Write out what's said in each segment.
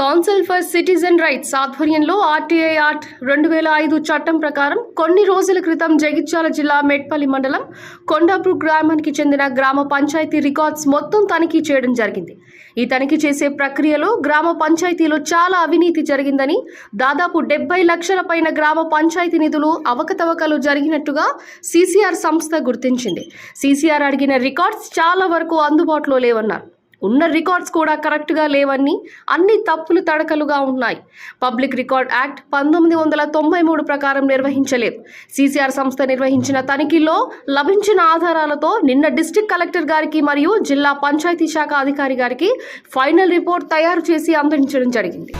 Council for citizen rights ఆధ్వర్యంలో RTI act రెండు వేల ఐదు చట్టం ప్రకారం కొన్ని రోజుల క్రితం జగిత్యాల జిల్లా మెట్పల్లి మండలం కొండాపూర్ గ్రామానికి చెందిన గ్రామ పంచాయతీ రికార్డ్స్ మొత్తం తనిఖీ చేయడం జరిగింది. ఈ తనిఖీ చేసే ప్రక్రియలో గ్రామ పంచాయతీలో చాలా అవినీతి జరిగిందని దాదాపు డెబ్బై లక్షల పైన గ్రామ పంచాయతీ నిధులు అవకతవకలు జరిగినట్టుగా సీసీఆర్ సంస్థ గుర్తించింది. సీసీఆర్ అడిగిన రికార్డ్స్ చాలా వరకు అందుబాటులో లేవన్నారు. ఉన్న రికార్డ్స్ కూడా కరెక్ట్గా లేవని అన్ని తప్పులు తడకలుగా ఉన్నాయి. పబ్లిక్ రికార్డ్ యాక్ట్ పంతొమ్మిది వందల తొంభై మూడు ప్రకారం నిర్వహించలేదు. సీసీఆర్ సంస్థ నిర్వహించిన తనిఖీలో లభించిన ఆధారాలతో నిన్న డిస్టిక్ కలెక్టర్ గారికి మరియు జిల్లా పంచాయతీ శాఖ అధికారి గారికి ఫైనల్ రిపోర్ట్ తయారు చేసి అందించడం జరిగింది.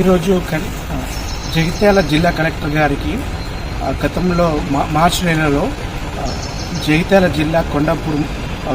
ఈరోజు జగిత్యాల జిల్లా కలెక్టర్ గారికి గతంలో మార్చి నెలలో జగిత్యాల జిల్లా కొండాపూర్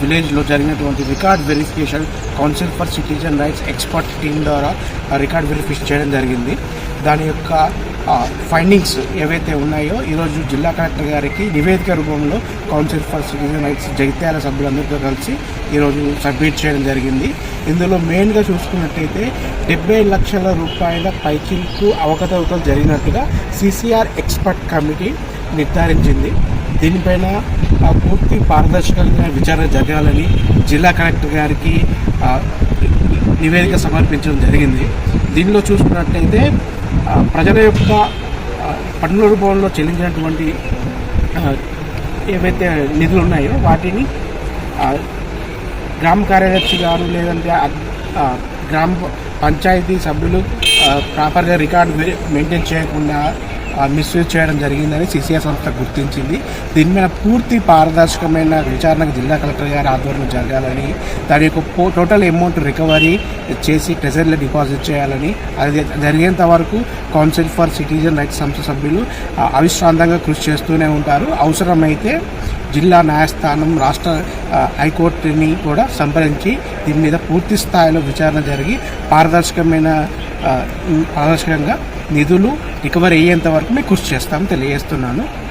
విలేజ్లో జరిగినటువంటి record verification council for citizen rights expert team ద్వారా రికార్డ్ వెరిఫికేషన్ చేయడం జరిగింది. దాని యొక్క ఫైండింగ్స్ ఏవైతే ఉన్నాయో ఈరోజు జిల్లా కలెక్టర్ గారికి నివేదిక రూపంలో council for citizen rights Jagtial సభ్యులందరితో కలిసి ఈరోజు సబ్మిట్ చేయడం జరిగింది. ఇందులో మెయిన్గా చూసుకున్నట్టయితే డెబ్బై లక్షల రూపాయల పైకింపు అవకతవకలు జరిగినట్టుగా సిసిఆర్ ఎక్స్పర్ట్ కమిటీ నిర్ధారించింది. దీనిపైన పూర్తి పారదర్శకంగా విచారణ జరగాలని జిల్లా కలెక్టర్ గారికి నివేదిక సమర్పించడం జరిగింది. దీనిలో చూసుకున్నట్లయితే ప్రజల యొక్క పన్నుల రూపంలో చెల్లించినటువంటి ఏవైతే నిధులు ఉన్నాయో వాటిని గ్రామ కార్యదర్శి గారు లేదంటే గ్రామ పంచాయతీ సభ్యులు ప్రాపర్గా రికార్డు మెయింటైన్ చేయకుండా మిస్యూజ్ చేయడం జరిగిందని సిసిఐ సంస్థ గుర్తించింది. దీని మీద పూర్తి పారదర్శకమైన విచారణకు జిల్లా కలెక్టర్ గారి ఆధ్వర్యంలో జరగాలని దాని యొక్క టోటల్ అమౌంట్ రికవరీ చేసి ట్రెజరీలో డిపాజిట్ చేయాలని అది జరిగేంత వరకు కౌన్సిల్ ఫర్ సిటిజన్ రైట్స్ సంస్థ సభ్యులు అవిశ్రాంతంగా కృషి చేస్తూనే ఉంటారు. అవసరమైతే జిల్లా న్యాయస్థానం రాష్ట్ర హైకోర్టుని కూడా సంప్రదించి దీని మీద పూర్తి స్థాయిలో విచారణ జరిగి పారదర్శకమైన పారదర్శకంగా నిధులు రికవరీ అయ్యేంత వరకు మేము కృషి చేస్తామని తెలియజేస్తున్నాను.